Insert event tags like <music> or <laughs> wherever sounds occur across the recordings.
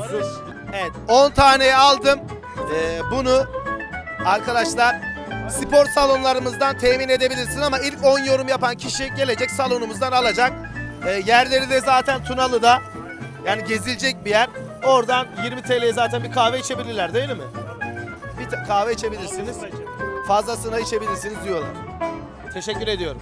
olsun. Evet 10 taneyi aldım. Ee, bunu arkadaşlar spor salonlarımızdan temin edebilirsin ama ilk 10 yorum yapan kişi gelecek salonumuzdan alacak. Ee, yerleri de zaten Tunalı'da. Yani gezilecek bir yer. Oradan 20 TL'ye zaten bir kahve içebilirler değil mi? Bir kahve içebilirsiniz. Fazlasını içebilirsiniz diyorlar. Teşekkür ediyorum.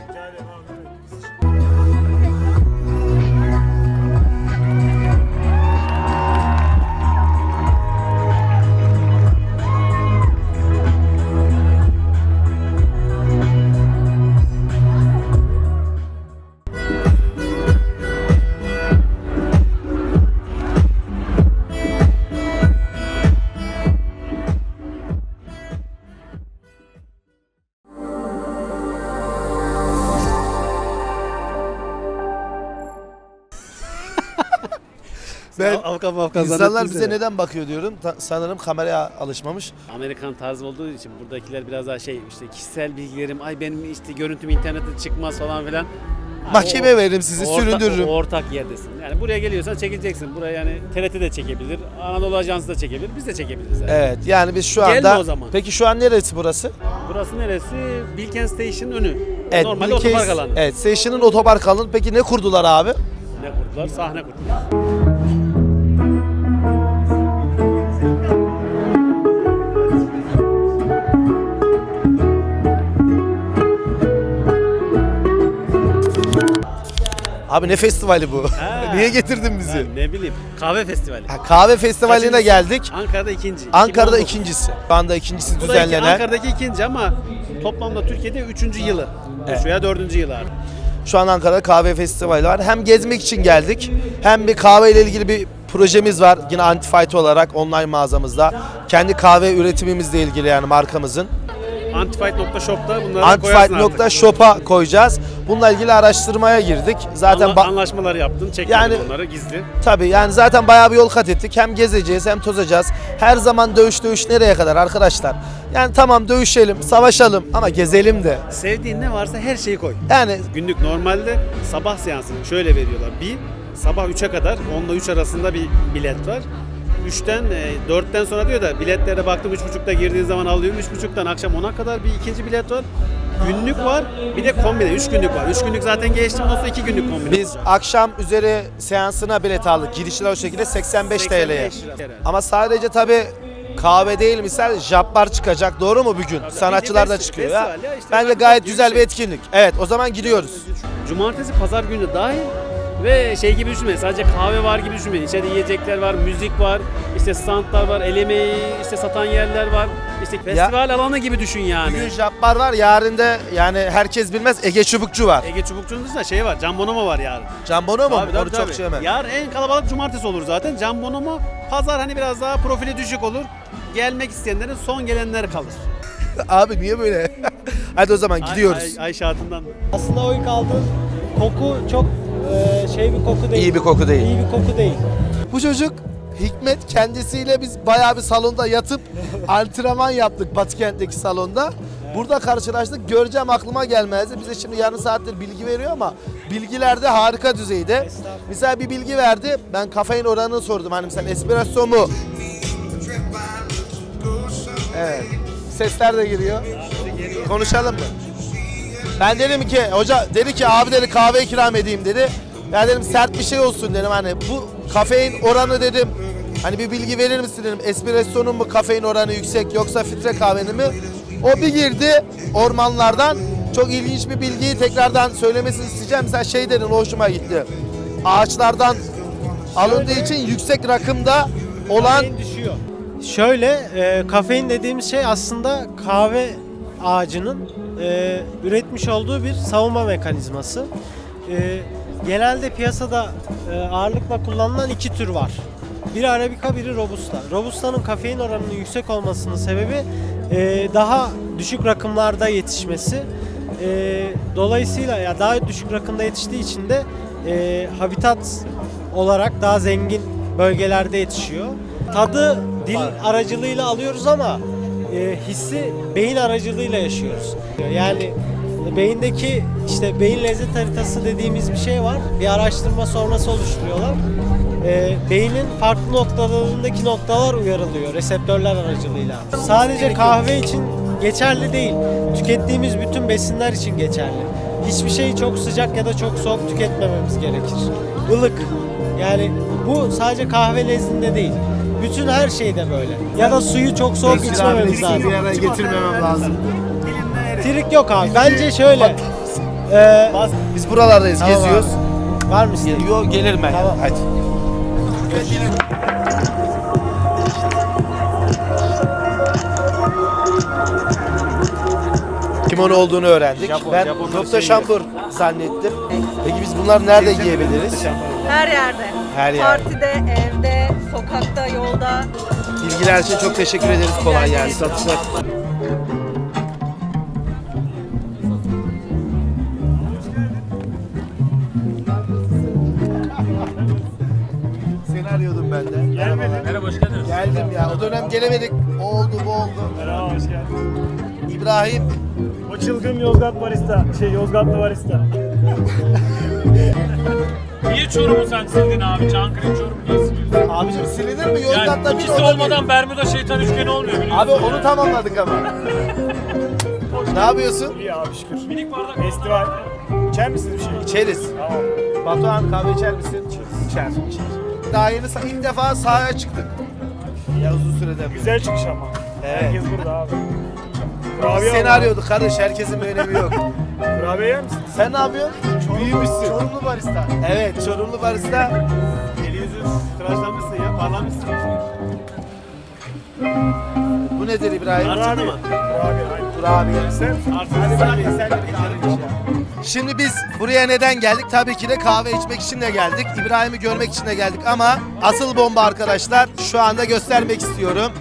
Ben Afgan Afgan insanlar bize neden bakıyor diyorum. Ta- sanırım kameraya alışmamış. Amerikan tarzı olduğu için buradakiler biraz daha şey işte kişisel bilgilerim ay benim işte görüntüm internette çıkmaz falan filan. Ha, Mahkeme o- veririm sizi, orta- süründürürüm. o ortak yerdesin. Yani buraya geliyorsan çekeceksin. Buraya yani TRT de çekebilir, Anadolu Ajansı da çekebilir, biz de çekebiliriz. Yani. Evet yani biz şu Gelme anda... o zaman. Peki şu an neresi burası? Burası neresi? Bilken Station önü. Evet, Normalde Bilkes- otopark alanı. Evet, Station'ın otopark alanı. Peki ne kurdular abi? Ne kurdular? Sahne kurdular. Abi ne festivali bu? Ha. <laughs> Niye getirdin bizi? Ben ne bileyim. Kahve festivali. Ha, kahve festivaline Kaçıncısı? geldik. Ankara'da ikinci. Ankara'da 2019. ikincisi. Şu anda ikincisi Bu da iki- düzenlenen. Ankara'daki ikinci ama toplamda Türkiye'de üçüncü yılı. Evet. Veya dördüncü yılı artık. Şu an Ankara'da kahve festivali var. Hem gezmek için geldik hem bir kahve ile ilgili bir projemiz var. Yine Antifight olarak online mağazamızda. Kendi kahve üretimimizle ilgili yani markamızın. Antifight.shop'ta bunları. Antifight.shop'a koyacağız. Bununla ilgili araştırmaya girdik. Zaten Anla- anlaşmalar yaptın, çektin Yani- onları gizli. Tabii yani zaten bayağı bir yol kat ettik. Hem gezeceğiz hem tozacağız. Her zaman dövüş dövüş nereye kadar arkadaşlar? Yani tamam dövüşelim, savaşalım ama gezelim de. Sevdiğin ne varsa her şeyi koy. Yani Günlük normalde sabah seansını şöyle veriyorlar. Bir, sabah 3'e kadar, 10 ile 3 arasında bir bilet var. 3'ten, 4'ten sonra diyor da biletlere baktım 3.30'da girdiğin zaman alıyorum. 3.30'dan akşam 10'a kadar bir ikinci bilet var. Günlük var, bir de kombine. 3 günlük var. 3 günlük zaten geçtim, sonra 2 günlük kombine. biz akşam üzeri seansına bilet aldık. Girişler o şekilde 85 TL'ye. 85 lira. Ama sadece tabii kahve değil misal japlar çıkacak doğru mu bugün? Sanatçılar da çıkıyor ya. ya, işte Bence ben- gayet güzel bir bir şey. etkinlik. Evet o zaman gidiyoruz. Cumartesi, pazar günü dahil ve şey gibi düşünmeyin. Sadece kahve var gibi düşünmeyin. İçeride yiyecekler var, müzik var, işte standlar var, el emeği işte satan yerler var. İşte festival alanı gibi düşün yani. Bugün japlar var yarın da yani herkes bilmez Ege Çubukçu var. Ege Çubukçu'nun dışında şey var, Can Bonomo var yarın. Can Bono mu? Tabii, tabii, Onu çok tabii. şey hemen. Yarın en kalabalık cumartesi olur zaten. Can Bonomo, pazar hani biraz daha profili düşük olur. Gelmek isteyenlerin son gelenler kalır. <laughs> Abi niye böyle? <laughs> Hadi o zaman gidiyoruz. Ay, ay, Ayşe Hatun'dan. Aslında o ilk aldığın koku çok e, şey bir koku değil. İyi bir koku değil. İyi bir koku değil. Bu çocuk Hikmet kendisiyle biz bayağı bir salonda yatıp antrenman yaptık Batıkent'teki salonda. Burada karşılaştık. Göreceğim aklıma gelmezdi. Bize şimdi yarım saattir bilgi veriyor ama bilgiler de harika düzeyde. Mesela bir bilgi verdi. Ben kafein oranını sordum. Hani mesela espresso mu? Evet. Sesler de giriyor. Konuşalım mı? Ben dedim ki hoca dedi ki abi dedi kahve ikram edeyim dedi. Ben dedim sert bir şey olsun dedim hani bu kafein oranı dedim. Hani bir bilgi verir misin dedim. Espresso'nun mu kafein oranı yüksek yoksa filtre kahvenin mi? O bir girdi ormanlardan. Çok ilginç bir bilgiyi tekrardan söylemesini isteyeceğim. Mesela şey dedin hoşuma gitti. Ağaçlardan alındığı için yüksek rakımda olan düşüyor. Şöyle e, kafein dediğimiz şey aslında kahve ağacının e, üretmiş olduğu bir savunma mekanizması. E, genelde piyasada e, ağırlıkla kullanılan iki tür var. Biri Arabica, biri Robusta. Robusta'nın kafein oranının yüksek olmasının sebebi e, daha düşük rakımlarda yetişmesi. E, dolayısıyla ya daha düşük rakımda yetiştiği için de e, habitat olarak daha zengin bölgelerde yetişiyor. Tadı dil aracılığıyla alıyoruz ama e, hissi beyin aracılığıyla yaşıyoruz. Yani beyindeki işte beyin lezzet haritası dediğimiz bir şey var. Bir araştırma sonrası oluşturuyorlar. e, beynin farklı noktalarındaki noktalar uyarılıyor reseptörler aracılığıyla. Sadece kahve için geçerli değil. Tükettiğimiz bütün besinler için geçerli. Hiçbir şeyi çok sıcak ya da çok soğuk tüketmememiz gerekir. Ilık. Yani bu sadece kahve nezdinde değil. Bütün her şeyde böyle. Ya da suyu çok soğuk içmememiz lazım. Bir ara getirmemem lazım. Trik yok abi. Bence şöyle. Ee, Biz buralardayız, Tamam geziyoruz. var mı isteğin? Yok gelirim ben. Tamam. Hadi. Kimono olduğunu öğrendik. Japon, ben nokta şeyi. şambur zannettim. Peki biz bunlar nerede giyebiliriz? Her yerde. Her yerde. Partide, evde, sokakta, yolda. Bilgiler için çok teşekkür ederiz. Kolay gelsin. Satışlar. Seni arıyordum ben de. Gelmedin. Merhaba hoş geldiniz. Geldim ya. O dönem gelemedik. O oldu bu oldu. Merhaba hoş geldin. İbrahim O çılgın Yozgat barista, şey Yozgatlı barista. <laughs> Niye Çorum'u sen sildin abi? Çankırı Çorum niye? Abicim silinir mi? Yozgat'ta Yani bir ikisi orada olmadan Bermuda şeytan üçgeni olmuyor bir. biliyorsun. Abi onu tamamladık ama. ne yapıyorsun? İyi abi şükür. Minik bardak Festival. İçer misiniz bir şey? İçeriz. Tamam. Batuhan kahve içer misin? İçer. Daha yeni sa- ilk defa sahaya çıktık. Ya uzun sürede. Güzel çıkış ama. Evet. Herkes burada abi. Kurabiye Seni al. arıyorduk kardeş. Herkesin bir önemi yok. Kurabiye yer misin? Sen ne yapıyorsun? Büyümüşsün. Çorumlu barista. Evet, Çorumlu barista. Yüzü tıraşlamışsın ya, parlamışsın. Bu nedir İbrahim? Kurabiye aynen. Kurabiye. Sen? Hadi sen de sen de bir ya. Şimdi biz buraya neden geldik? Tabii ki de kahve içmek için de geldik. İbrahim'i görmek için de geldik ama asıl bomba arkadaşlar şu anda göstermek istiyorum.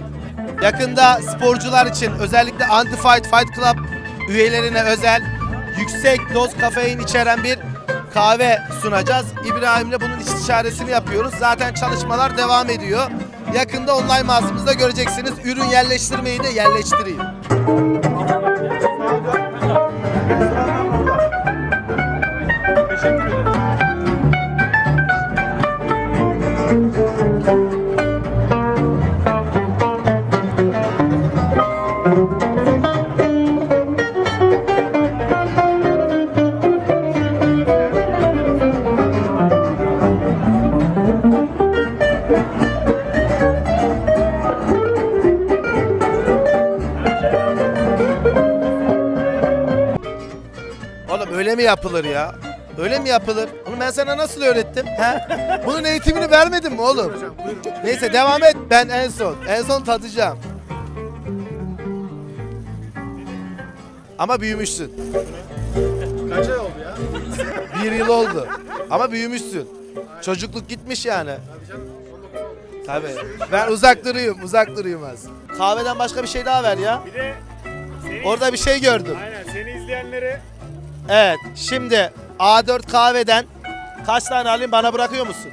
Yakında sporcular için özellikle Anti Fight Fight Club üyelerine özel yüksek doz kafein içeren bir kahve sunacağız. İbrahim'le bunun istişaresini yapıyoruz. Zaten çalışmalar devam ediyor. Yakında online mağazamızda göreceksiniz. Ürün yerleştirmeyi de yerleştireyim. Mi yapılır ya? Öyle mi yapılır? Onu ben sana nasıl öğrettim? He? Bunun eğitimini vermedim mi oğlum? Neyse devam et. Ben en son. En son tadacağım. Ama büyümüşsün. Kaç ay oldu ya? Bir yıl oldu. Ama büyümüşsün. Çocukluk gitmiş yani. Tabii. Ben uzak duruyum, uzak duruyum az. Kahveden başka bir şey daha ver ya. Bir de seni, Orada bir şey gördüm. Aynen seni izleyenlere Evet, şimdi A4 kahveden kaç tane alayım bana bırakıyor musun?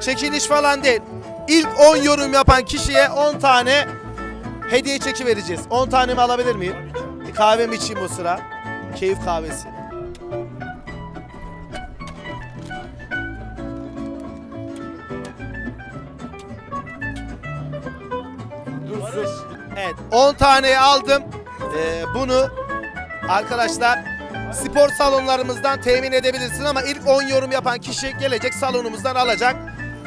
Çekiliş falan değil. İlk 10 yorum yapan kişiye 10 tane hediye çeki vereceğiz. 10 tane mi alabilir miyim? Kahvemi içeyim o sıra. Keyif kahvesi. Evet 10 taneyi aldım. Ee, bunu arkadaşlar spor salonlarımızdan temin edebilirsin ama ilk 10 yorum yapan kişi gelecek salonumuzdan alacak.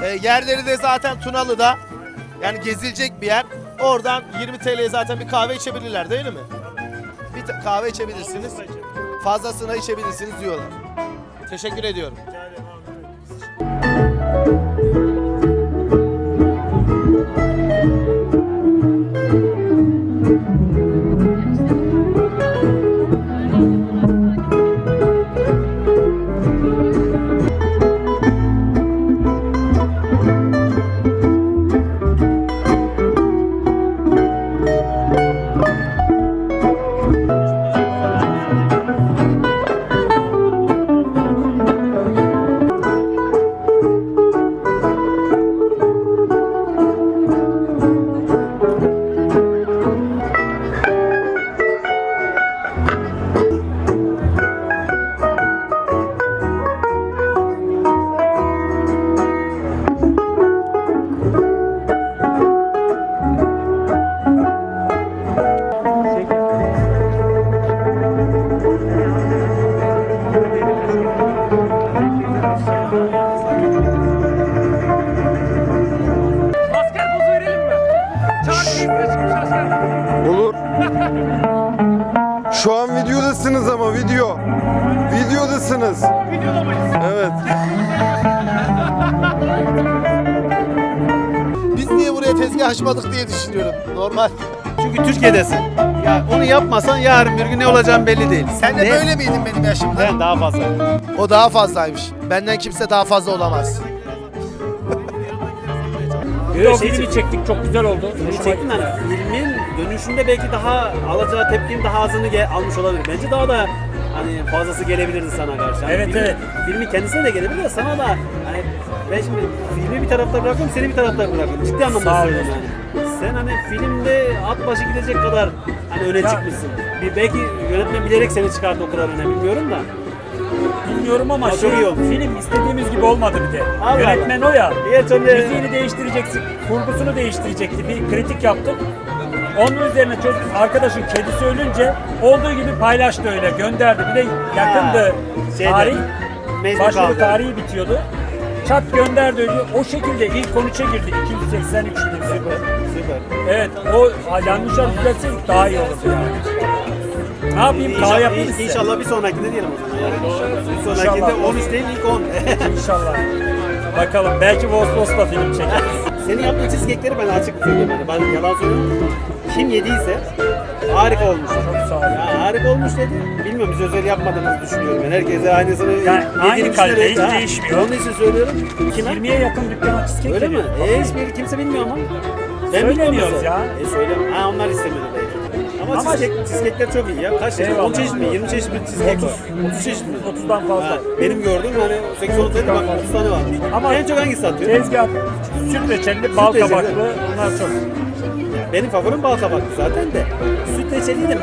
Ee, yerleri de zaten Tunalı'da. Yani gezilecek bir yer. Oradan 20 TL'ye zaten bir kahve içebilirler değil mi? Bir kahve içebilirsiniz. Fazlasına içebilirsiniz diyorlar. Teşekkür ediyorum. rica ederim. Şu an videodasınız ama video. Videodasınız. Videodamayız. Evet. Biz niye buraya tezgah açmadık diye düşünüyorum. Normal. Çünkü Türkiye'desin. Ya onu yapmasan yarın bir gün ne olacağım belli değil. Sen de Ne? böyle miydin benim yaşımda? Ben daha fazla. O daha fazlaymış. Benden kimse daha fazla olamaz. Yo, filmi çektik çok güzel oldu. Hoşuma gitti. Filmin dönüşünde belki daha alacağı tepkinin daha azını almış olabilir. Bence daha da hani fazlası gelebilirdi sana karşı. Hani Evet, filmi, evet. Filmi kendisine de gelebilir de sana da hani ben şimdi filmi bir tarafta bırakıyorum seni bir tarafta bırakıyorum. Ciddi anlamda söylüyorum yani. Sen hani filmde at başı gidecek kadar hani öne Ya- çıkmışsın. Bir belki yönetmen bilerek seni çıkarttı o kadar öne bilmiyorum da. Bilmiyorum ama Ama şey, film istediğimiz gibi olmadı bir de. Allah Yönetmen o ya. Müziğini değiştireceksin, kurgusunu değiştirecekti. Bir kritik yaptık. Onun üzerine çocuk arkadaşın kedisi ölünce olduğu gibi paylaştı öyle gönderdi. Bir de yakındı şeyde, tarih. mecbur Başvuru kaldı. tarihi bitiyordu. Çat gönderdi öyle. O şekilde ilk 13'e girdi 283 filmde. Süper. Evet o yanlışlar düzeltseydik daha iyi olurdu yani. Ne yapayım? Kahve yapayım mı size? İnşallah bir sonrakinde diyelim o zaman. Yani. Bir sonrakinde İnşallah. 13 değil ilk 10. <laughs> İnşallah. Bakalım belki Vosvos'la film çekeriz. Senin yaptığın cheesecake'leri ben açık söylüyorum. Yani ben yalan söylüyorum. Kim yediyse harika olmuş. Çok sağ olun. Ya harika olmuş dedi. Bilmiyorum biz özel yapmadığımızı düşünüyorum. Ben herkese aynısını Yani aynı kalite, hiç değişmiyor. Onun için söylüyorum. Kime? 20'ye yakın dükkana cheesecake Öyle mi? geliyor. E hiçbir kimse bilmiyor ama. Ben Söylemiyoruz ya. E söyle. Ha onlar istemiyor belki. Ama, Ama- cheesecake, cheesecake'ler çok iyi ya. Kaç çeşit? Eyvallah. 10 çeşit mi? 20 çeşit mi cheesecake var? 30 çeşit mi? 30'dan fazla. Ha, benim gördüğüm hani 8-10 tane bak 30 tane var. Ama- en çok hangisi satıyor? Tezgah, süt reçelli, bal reçelli. kabaklı bunlar çok. Benim favorim bal kabaklı zaten de. Süt reçeliği de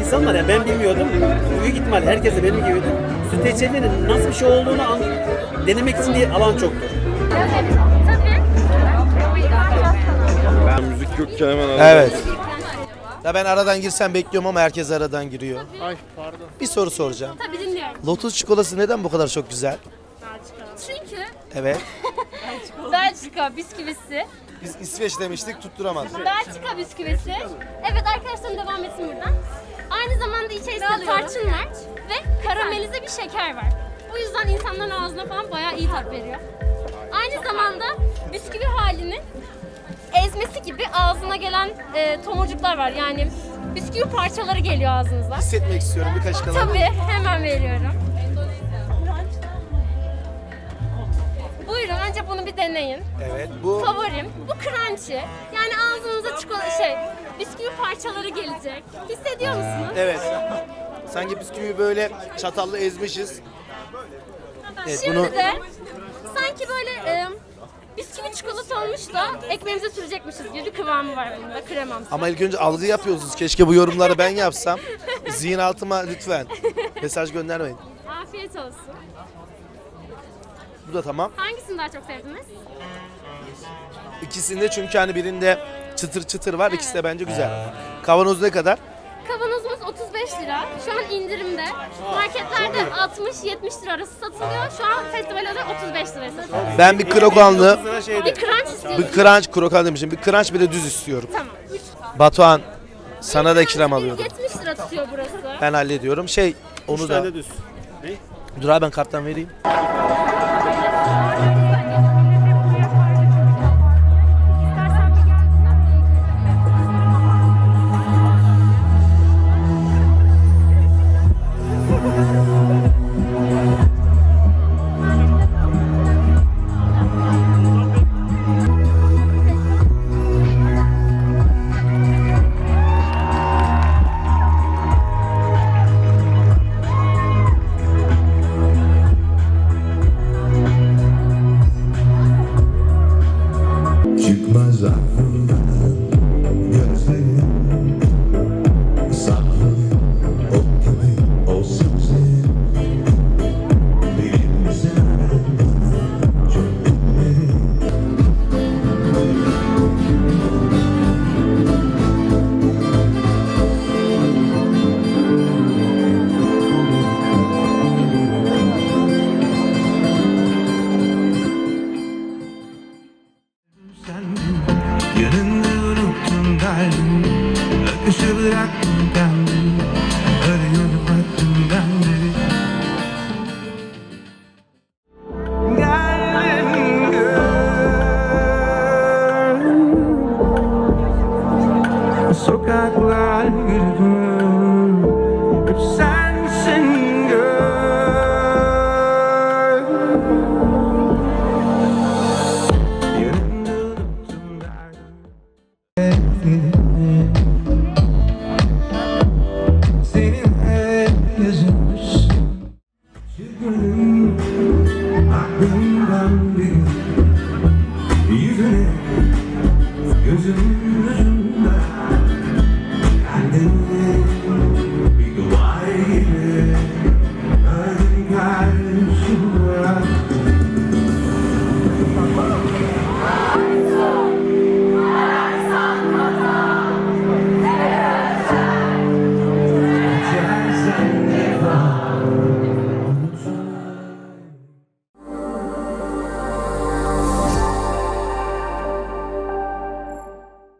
insanlar ya ben bilmiyordum. Büyük ihtimal herkes de benim gibiydi. Süt reçelinin nasıl bir şey olduğunu an, denemek için diye alan çoktur. Müzik yokken hemen aradım. Evet. Ya ben aradan girsem bekliyorum ama herkes aradan giriyor. Ay pardon. Bir soru soracağım. Tabii dinliyorum. Lotus çikolatası neden bu kadar çok güzel? Çünkü Evet. <laughs> Belçika bisküvisi, Biz İsveç demiştik tutturamadık. Belçika bisküvisi. Evet arkadaşlarım devam etsin buradan. Aynı zamanda içerisinde tarçın var ve karamelize bir şeker var. O yüzden insanların ağzına falan bayağı iyi tat veriyor. Aynı zamanda bisküvi halini ezmesi gibi ağzına gelen e, tomurcuklar var. Yani bisküvi parçaları geliyor ağzınıza. Hissetmek istiyorum bir kaşık alalım. Tabii hemen veriyorum. Önce bunu bir deneyin. Evet bu Favorim bu crunchy. Yani ağzınıza çikolata şey bisküvi parçaları gelecek. Hissediyor musunuz? evet. Sanki bisküvi böyle çatalla ezmişiz. Evet Şimdi bunu de sanki böyle e, bisküvi çikolata olmuş da ekmeğimize sürecekmişiz gibi kıvamı var bunda kremamsı. ama ilk önce algı yapıyorsunuz. Keşke bu yorumları ben yapsam. Zihin altıma lütfen. Mesaj göndermeyin. Afiyet olsun. Bu da tamam. Hangisini daha çok sevdiniz? İkisinde çünkü hani birinde çıtır çıtır var. İkisi de bence güzel. Kavanoz ne kadar? Kavanozumuz 35 lira. Şu an indirimde. Marketlerde 60-70 lira arası satılıyor. Şu an festivalde 35 liraya satılıyor. Ben bir krokanlı, Bir crunch istiyorum. bir crunch krokan demişim. Bir crunch bir de düz istiyorum. Tamam. Batuhan sana da ikram alıyorum. 70 lira tutuyor burası. Ben hallediyorum. Şey onu da düz. dur abi ben karttan vereyim. sokaklar yürüdüm. Hep sensin gör. Bir Yüzüne gözümün